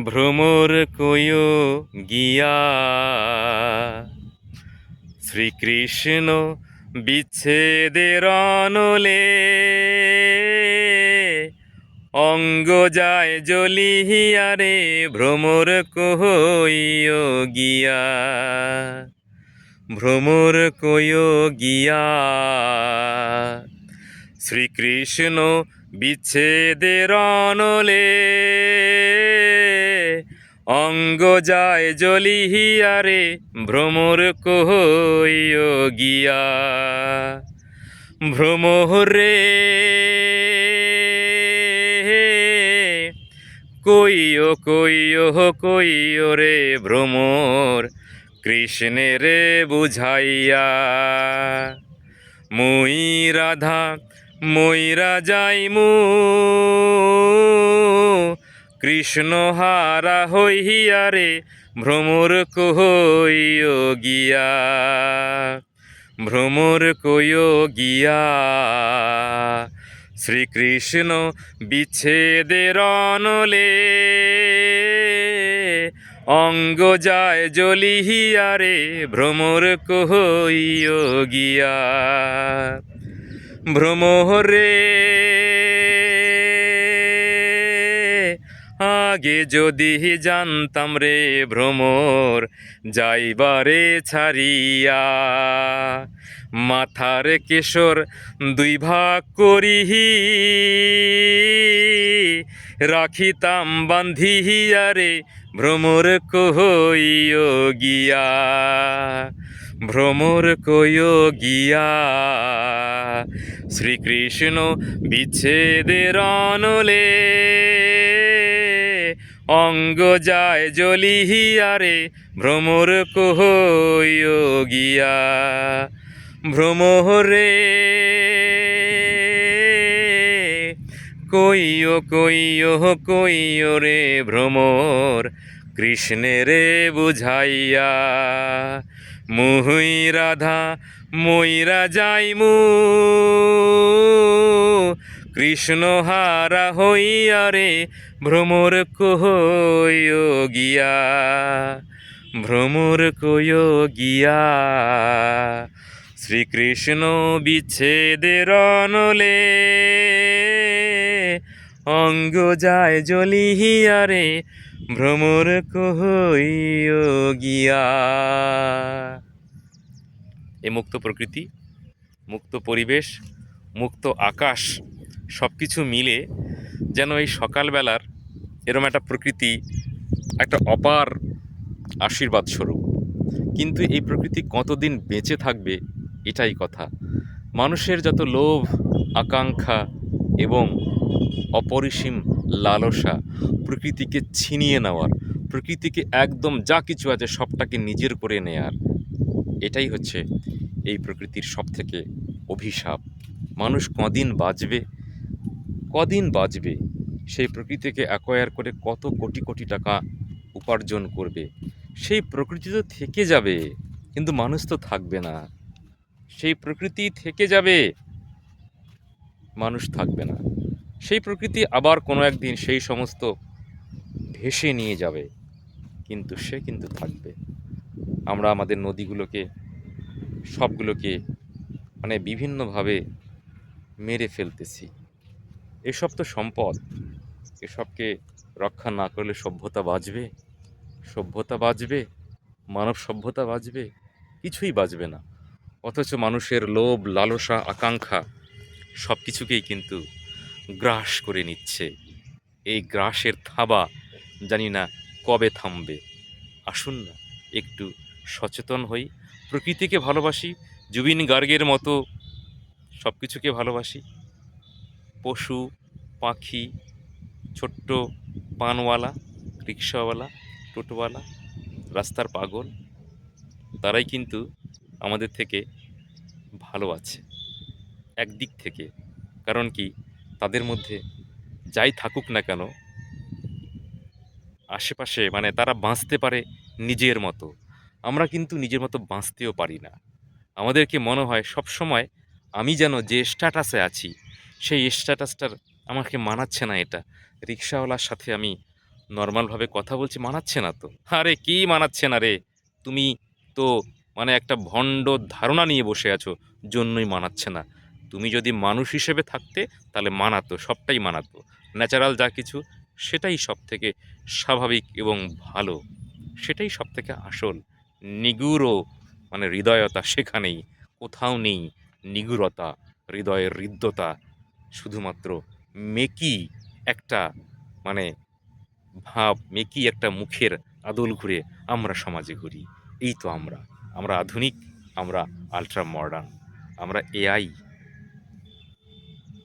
ভ্রমর কয়ো গিয়া। শ্রীকৃষ্ণ বিচ্ছেদের অনলে অঙ্গ যায় জ্বলিয়া রে ভ্রমর কইও গিয়া। ভ্রমর কয়ো গিয়া। শ্রীকৃষ্ণ বিচ্ছেদের অনলে অঙ্গ যায় জ্বলিয়া রে ভ্রমর কইও গিয়া ভ্রমরে কইও কইও কইও রে ভ্রমর কৃষ্ণের বুঝাইয়া। মুই রাধা ময়রা যাইমু কৃষ্ণ হারা হইয়া রে, ভ্রমর কইও গিয়া, ভ্রমর কইও গিয়া। শ্রীকৃষ্ণ বিচ্ছেদের অনলে অঙ্গ যায় জ্বলিয়া রে, ভ্রমর কইও গিয়া। ভ্রমরে আগে যদি জানতাম রে ভ্রমর যাইবারে ছাড়িয়া। মাথার কেশর দুই ভাগ করিহি, রাখিতাম বান্ধিয়া রে ভ্রমর কইও গিয়া। ভ্রমর কইও গিয়া। শ্রীকৃষ্ণ বিচ্ছেদের অনলে অঙ্গ যায় জ্বলিয়া রে ভ্রমর কইও গিয়া। ভ্রমরে কইও কইও কইও রে ভ্রমর, কৃষ্ণেরে বুঝাইয়া। মুহুই রাধা ময়রা যাইমু কৃষ্ণ হারা হইয়া রে ভ্রমর কইও গিয়া ভ্রমর কইও গিয়া। শ্রীকৃষ্ণ বিচ্ছেদের অনলে অঙ্গ যায় জ্বলিয়া রে ভ্রমর কইও গিয়া। এ মুক্ত প্রকৃতি, মুক্ত পরিবেশ, মুক্ত আকাশ। সব কিছু মিলে যেন এই সকালবেলার এরম একটা প্রকৃতি, একটা অপার আশীর্বাদ স্বরূপ। কিন্তু এই প্রকৃতি কতদিন বেঁচে থাকবে, এটাই কথা। মানুষের যত লোভ, আকাঙ্ক্ষা এবং অপরিসীম লালসা প্রকৃতিকে ছিনিয়ে নেওয়ার, প্রকৃতিকে একদম যা কিছু আছে সবটাকে নিজের করে নেয়ার, এটাই হচ্ছে এই প্রকৃতির সব থেকে অভিশাপ। মানুষ কদিন বাঁচবে? কদিন বাঁচবে? সেই প্রকৃতিকে অ্যাকোয়ার করে কত কোটি কোটি টাকা উপার্জন করবে? সেই প্রকৃতি তো থেকে যাবে, কিন্তু মানুষ তো থাকবে না। সেই প্রকৃতি থেকে যাবে, মানুষ থাকবে না। সেই প্রকৃতি আবার কোনো একদিন সেই সমস্ত ভেসে নিয়ে যাবে, কিন্তু সে কিন্তু থাকবে। আমরা আমাদের নদীগুলোকে, সবগুলোকে মানে বিভিন্নভাবে মেরে ফেলতেছি। এসব তো সম্পদ। এসবকে রক্ষা না করলে সভ্যতা বাঁচবে? সভ্যতা বাঁচবে? মানব সভ্যতা বাঁচবে? কিছুই বাঁচবে না। অথচ মানুষের লোভ, লালসা, আকাঙ্ক্ষা সব কিছুকেই কিন্তু গ্রাস করে নিচ্ছে। এই গ্রাসের থাবা জানি না কবে থামবে। আসুন না, একটু সচেতন হই। প্রকৃতিকে ভালোবাসি, জুবিন গার্গের মতো সব কিছুকে ভালোবাসি। পশু পাখি, ছোট্ট পানওয়ালা, রিক্সাওয়ালা, টোটোওয়ালা, রাস্তার পাগল, তারাই কিন্তু আমাদের থেকে ভালো আছে, একদিক থেকে। কারণ কি? তাদের মধ্যে যাই থাকুক না কেন, আশেপাশে মানে তারা বাঁচতে পারে নিজের মতো। আমরা কিন্তু নিজের মতো বাঁচতেও পারি না। আমাদেরকে মনে হয় সব সময় আমি যেন যে স্ট্যাটাসে আছি, সেই স্ট্যাটাসটার আমাকে মানাচ্ছে না এটা। রিক্সাওয়ালার সাথে আমি নর্মালভাবে কথা বলছি, মানাচ্ছে না তো। আরে কি মানাচ্ছে না রে? তুমি তো মানে একটা ভণ্ড ধারণা নিয়ে বসে আছো, জন্যই মানাচ্ছে না। তুমি যদি মানুষ হিসেবে থাকতে, তাহলে মানাতো, সবটাই মানাতো। ন্যাচারাল যা কিছু, সেটাই সব থেকে স্বাভাবিক এবং ভালো। সেটাই সব থেকে আসল। নিগুড়ও মানে হৃদয়তা সেখানেই, কোথাও নেই। নিগুড়তা, হৃদয়ের হৃদ্যতা, শুধুমাত্র মেকি একটা মানে ভাব, মেকি একটা মুখের আদল ঘুরে আমরা সমাজে ঘুরি। এই তো আমরা। আমরা আধুনিক, আমরা আলট্রা মডার্ন আমরা এআই